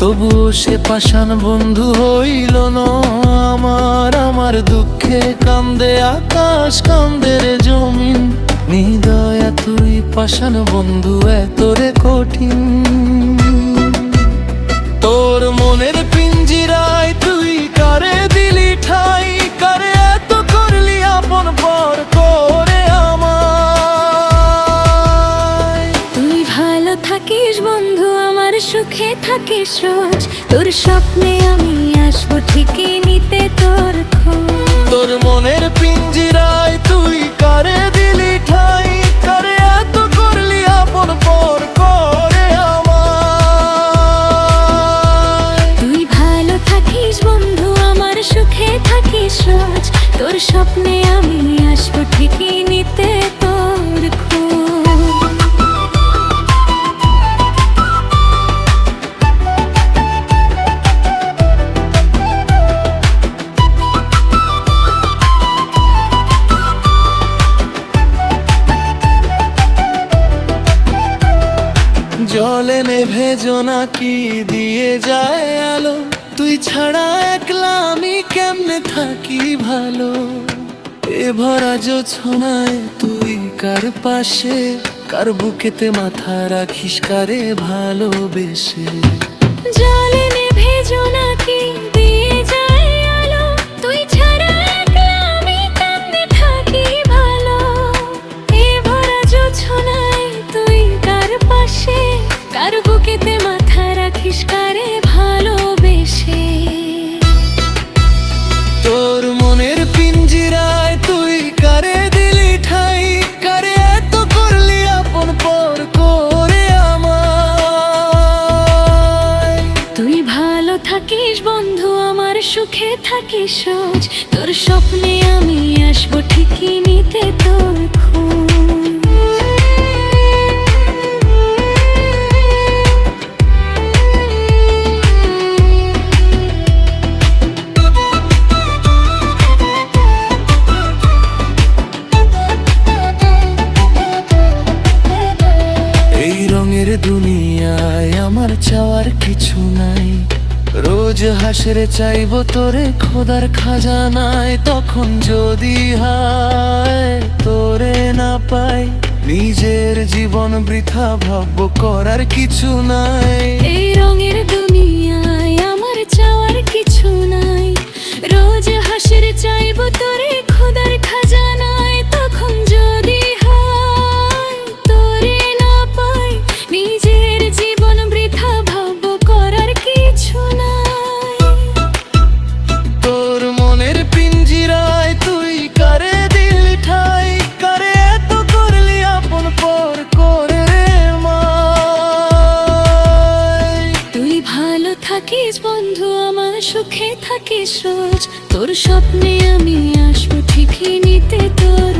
তবুও সে পাষাণ বন্ধু হইল না আমার। আমার দুঃখে কান্দে আকাশ, কান্দে রে জমিন। নিদয়া তুই পাষাণ বন্ধু, এত রে কঠিন। তোর মনের পিঞ্জিরায় তুই কারে দিলি ঠাই? সুখে থাকিস রোজ তোর স্বপ্নে আমি আসব ঠিকই নিতে তোর তোর মনের পিঞ্জিরায় তুই কারে দিলি ঠাই? কারে এত করলি আপন পর করে আমায়? তুই ভালো থাকিস বন্ধু আমার সুখে থাকিস রোজ তোর স্বপ্নে আমি আসব ঠিকই নিতে তোর খোঁজ। জলে না কি দিয়ে যায় আলো? তুই ছাড়া একলা আমি কেমনে থাকি ভালো? এ ভরা জোছনায় তুই কার পাশে? কার বুকেতে মাথা রাখিস কারে ভালোবেসে? জলে না জোনাকি বুকেতে মাথা রাখিস কারে ভালোবেসে? তোর মনের পিঞ্জিরায় তুই কারে দিলি ঠাই? কারে এত করলি আপন পর করে আমায়? তুই ভালো থাকিস বন্ধু আমার সুখে থাকিস তোর স্বপ্নে আমি আসব ঠিকই নিতে তোর খোঁজ। চাওয়ার কিছু নাই। রোজ হাসরে চাইব তোরে, খোদার খাজানায়। তখন যদি হায় তোরে না পাই, নিজের জীবন বৃথা ভাব করার কিছু নাই। এই রঙের দুনিয়ায় ভালো থাকিস বন্ধু আমার সুখে থাকিস রোজ। তোর স্বপ্নে আমি আসব ঠিকই নিতে তোর